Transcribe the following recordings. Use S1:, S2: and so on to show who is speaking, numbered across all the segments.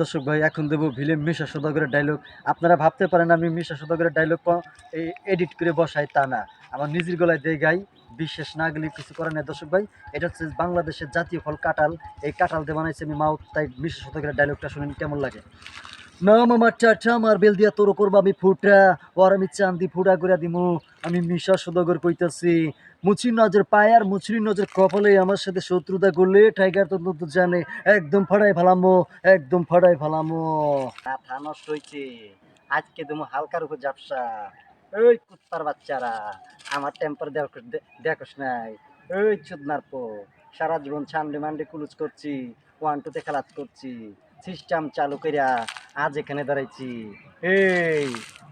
S1: দর্শক ভাই, এখন দেবো ভিলেন মিশা সদাগরের ডায়লগ আপনারা ভাবতে পারেন আমি মিশা সদাগরের ডায়লগ এডিট করে বসাই তা না। আমার নিজের গলায় দিয়ে গাই, বিশ্বাস না গেলে কিছু করে না দর্শক ভাই, এটা হচ্ছে বাংলাদেশের জাতীয় ফল, কাঁঠাল। এই কাঁঠাল দিয়ে বানাইছে আমি মাউথ, তাই মিশা সদাগরের ডায়লগটা শুনেন কেমন লাগে। না মামা চাচা, আমার বেল দিয়া তোর করব আমি ফুটা ওর আমি চান্দি ফুটা করে দিমু। আমি মিশা সদাগর কইতাছি। মুচির নজর পায় আর মুচির নজর কপালে আমার সাথে শত্রুতা করলে টাইগার তো তো জানে, একদম ফাড়াই ফেলামো, একদম ফাড়াই ফেলামো। মাথা নষ্ট আজকে তুমি হালকার উপর জাপসা ওই কুত্তার বাচ্চারা, আমার টেম্পার দেখোস নাই। ওই চুদনার পো, সারা জীবন ছান্ডে মান্ডে কুলুচ করছি ওয়ান টুতে খেলাত করছি। সিস্টেম চালু কইরা আজ এখানে দাঁড়াইছি। এই,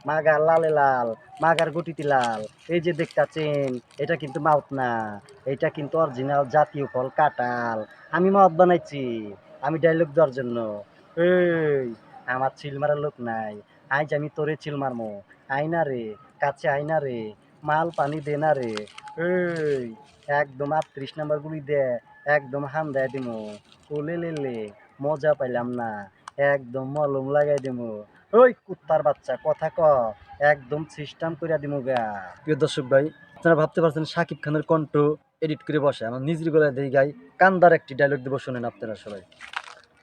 S1: মাগার লালে লাল, মাগার গুটিতে লাল, এই যে দেখতাছেন, এটা কিন্তু মাউত না, এটা কিন্তু অরিজিনাল জাতীয় ফল কাঁঠাল। আমি মদ বানাইছি, আমি ডায়লগ দেওয়ার জন্য। এই, আমার চিল মারার লোক নাই, আজ আমি তোরে চিল মারমো। আইনা রে, কাছে আইনা রে, মাল পানি দে না রে। এই, একদম আটত্রিশ নাম্বার গুলি দে, একদম হান দেয় দিমু। ওলে লেলে মজা পাইলাম না। একদম মলম লাগাই দিমু। ওই কুত্তার বাচ্চা, কথা ক। একদম সিস্টেম কইরা দিমু গা। প্রিয় দর্শক ভাই, আপনারা ভাবতে পারছেন সাকিব খানের কণ্ঠ এডিট করে বসে। আমার নিজের গলায় দেই গাই, কান্দার একটি ডায়লগ দেবো, শোনেন আপনারা সবাই।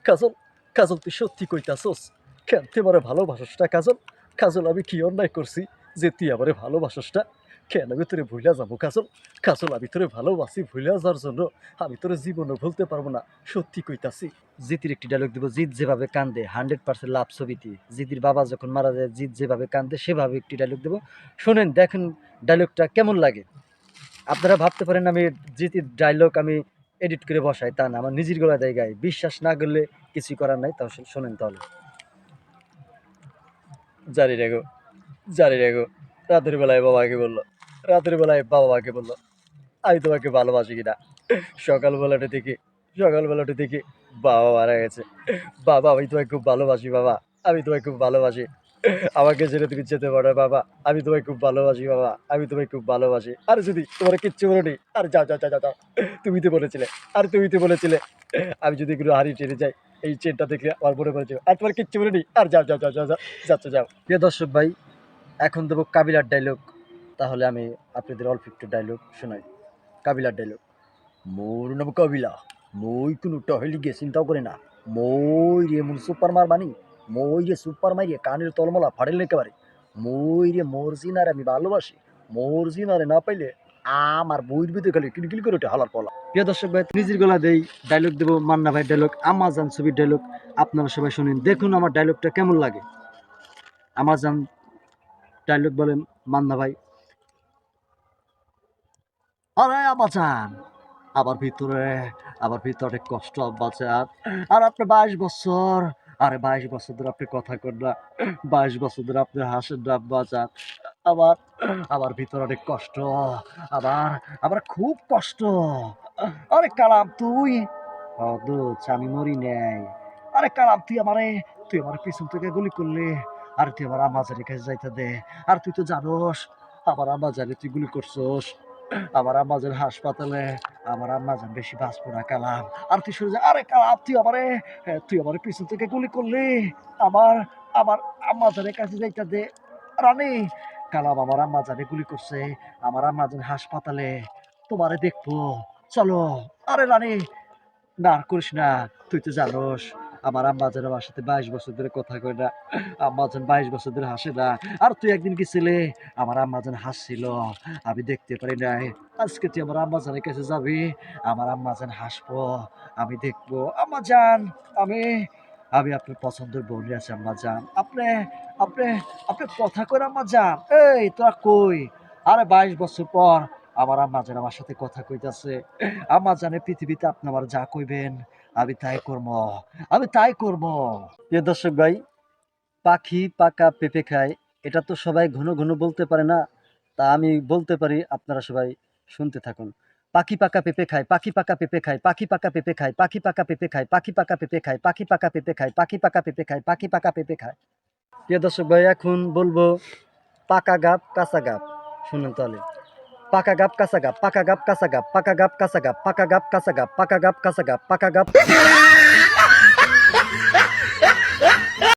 S1: কাজল কাজল, তুই সত্যি কইতাছস? তুই আমারে ভালোবাসসটা কাজল? কাজল, আমি কি অন্যায় করছি যে তুই আমারে ভালোবাসসটা কেন ভিতরে তোরে ভুলা যাব? কাজল কাজল, আমি তোরে ভালোবাসি ভুলা যাওয়ার জন্য আমি তোরে জীবনও ভুলতে পারব না। সত্যি কইতাছি। জিতির একটি ডায়লগ দেবো জিৎ যেভাবে কান্দে হান্ড্রেড পার্সেন্ট লাভ ছবিতে জিতির বাবা যখন মারা যায় জিৎ যেভাবে কান্দে, সেভাবে একটি ডায়লগ দেবো। শোনেন, দেখেন ডায়লগটা কেমন লাগে? আপনারা ভাবতে পারেন আমি জিতির ডায়লগ আমি এডিট করে বসাই, তা না, আমার নিজের গলায় দেয় গাই বিশ্বাস না করলে কিছুই করার নাই তাহলে শোনেন তাহলে। জানি রেগো জানি রেগো রাতের বেলায় বাবাকে বলল। রাতের বেলায় বাবাকে বলল আমি তোমাকে ভালোবাসি কিনা? সকালবেলাটা থেকে সকালবেলাটা থেকে বাবা মারা গেছে। বাবা আমি তোমায় খুব ভালোবাসি বাবা। আমি তোমায় খুব ভালোবাসি। আমাকে ছেড়ে তুমি যেতে পারো বাবা। আমি তোমায় খুব ভালোবাসি বাবা। আমি তোমায় খুব ভালোবাসি। আর যদি তোমার কিচ্ছু বলো আর যাও যাও যাও, যাও তুমি তো বলেছিলে আর তুমি তো বলেছিলে। আমি যদি এগুলো হারিয়ে টেনে যাই এই চেনটা দেখলে আমার মনে পড়েছে আর তোমার কিচ্ছু বলিনি আর যাও যাও যাও যাও যাচ্ছ যাও। প্রিয় দর্শক ভাই এখন দেবো কাবিলার ডায়লগ তাহলে আমি আপনাদের অল্প একটু ডায়লগ শোনাই। কাবিলার ডায়লগ মোর নাম কাবিলা। মই কোনো টহলি গিয়ে চিন্তাও করে না। মই রে মন সুপার মার বানি মই রে সুপার মাইরে কানের তলমলা ফাড়েল একেবারে মই রে মোর জিনারে আমি ভালোবাসি। মোর জিনারে না পাইলে আমার বইয়ের ভিতরে খালি কিলকিল করে ওঠে হালার পলা। প্রিয় দর্শক ভাই, নিজের গলা দেই ডায়লগ দেবো মান্না ভাই ডায়লগ আমাজান ছবির ডায়লগ আপনারা সবাই শুনেন, দেখুন আমার ডায়লগটা কেমন লাগে। আমাজান ডায়লগ বলেন মান্না ভাই। আরে আমার ভিতরে আমার ভিতরে কষ্ট বাঁচার আর আপনি বাইশ বছর, আরে বাইশ বছর ধরে আপনি কথা কর না। বাইশ বছর ধরে আপনি হাসেন না বাঁচান আমার আমার ভিতরে অনেক কষ্ট, আবার আবার খুব কষ্ট। আরে কালাম, তুই? আমি মরি নাই। আরে কালাম, তুই আমারে, তুই আমার পিছন থেকে গুলি করলে। আর তুই আমার আমাজারের কাছে যাইতে দে। আর তুই তো জানোস, আমার আমাজারে তুই গুলি করছস। আমার আম্মাজান হাসপাতালে, আমার আম্মাজান বেশি বাঁচবো না কালাম আর তুই শুনে আরে কালাম তুই আমারে তুই আমার পিছন থেকে গুলি করলি। আমার আমার আম্মাজানের কাছে যাইতে দে রানী। কালাম আমার আম্মাজানে গুলি করছে, আমার আম্মাজান হাসপাতালে। তোমারে দেখব। চলো। আরে রানী, না করিস না, তুই তো জানোস আমার আম্মা আম্মাজান আমার সাথে বাইশ বছর ধরে কথা কয় না আম্মাজান বাইশ বছর ধরে হাসে না। আর তুই একদিন গেছিলে আমার আম্মা আম্মাজান হাসছিল, আমি দেখতে পারি নাই। আজকে তুই আমার আম্মাজানের কাছে যাবি, আমার আম্মাজান হাসবো, আমি দেখব। আম্মা যান, আমি আমি আপনার পছন্দের বউনি আছে, আম্মা যান। আপনি আপনি আপনি কথা কই আম্মা যান। এই, তোরা কই? আরে বাইশ বছর পর আমার আম্মা জান আমার সাথে কথা কইতাছে, আম্মা জানে পৃথিবীতে আপনি আমার যা কইবেন, আমি তাই করব, আমি তাই করব। প্রিয় দর্শক ভাই, পাখি পাকা পেঁপে খায়, এটা তো সবাই ঘন ঘন বলতে পারে না, তা আমি বলতে পারি, আপনারা সবাই শুনতে থাকুন। পাখি পাকা পেঁপে খায়, পাখি পাকা পেঁপে খায়, পাখি পাকা পেঁপে খায়, পাখি পাকা পেঁপে খায়, পাখি পাকা পেঁপে খায়, পাখি পাকা পেঁপে খায়, পাখি পাকা পেঁপে খায়, পাখি পাকা পেঁপে খায়। প্রিয় দর্শক ভাই, এখন বলব পাকা গাপ, কাঁচা গাপ। শুনুন তাহলে। পাকা গাপ কাঁচা গাপ পাকা গাপ কাঁচা গাপ পাকা গাপ কাঁচা গাপ পাকা গাপ কাঁচা গাপ পাকা গাপ কাঁচা গাপ পাকা গাপ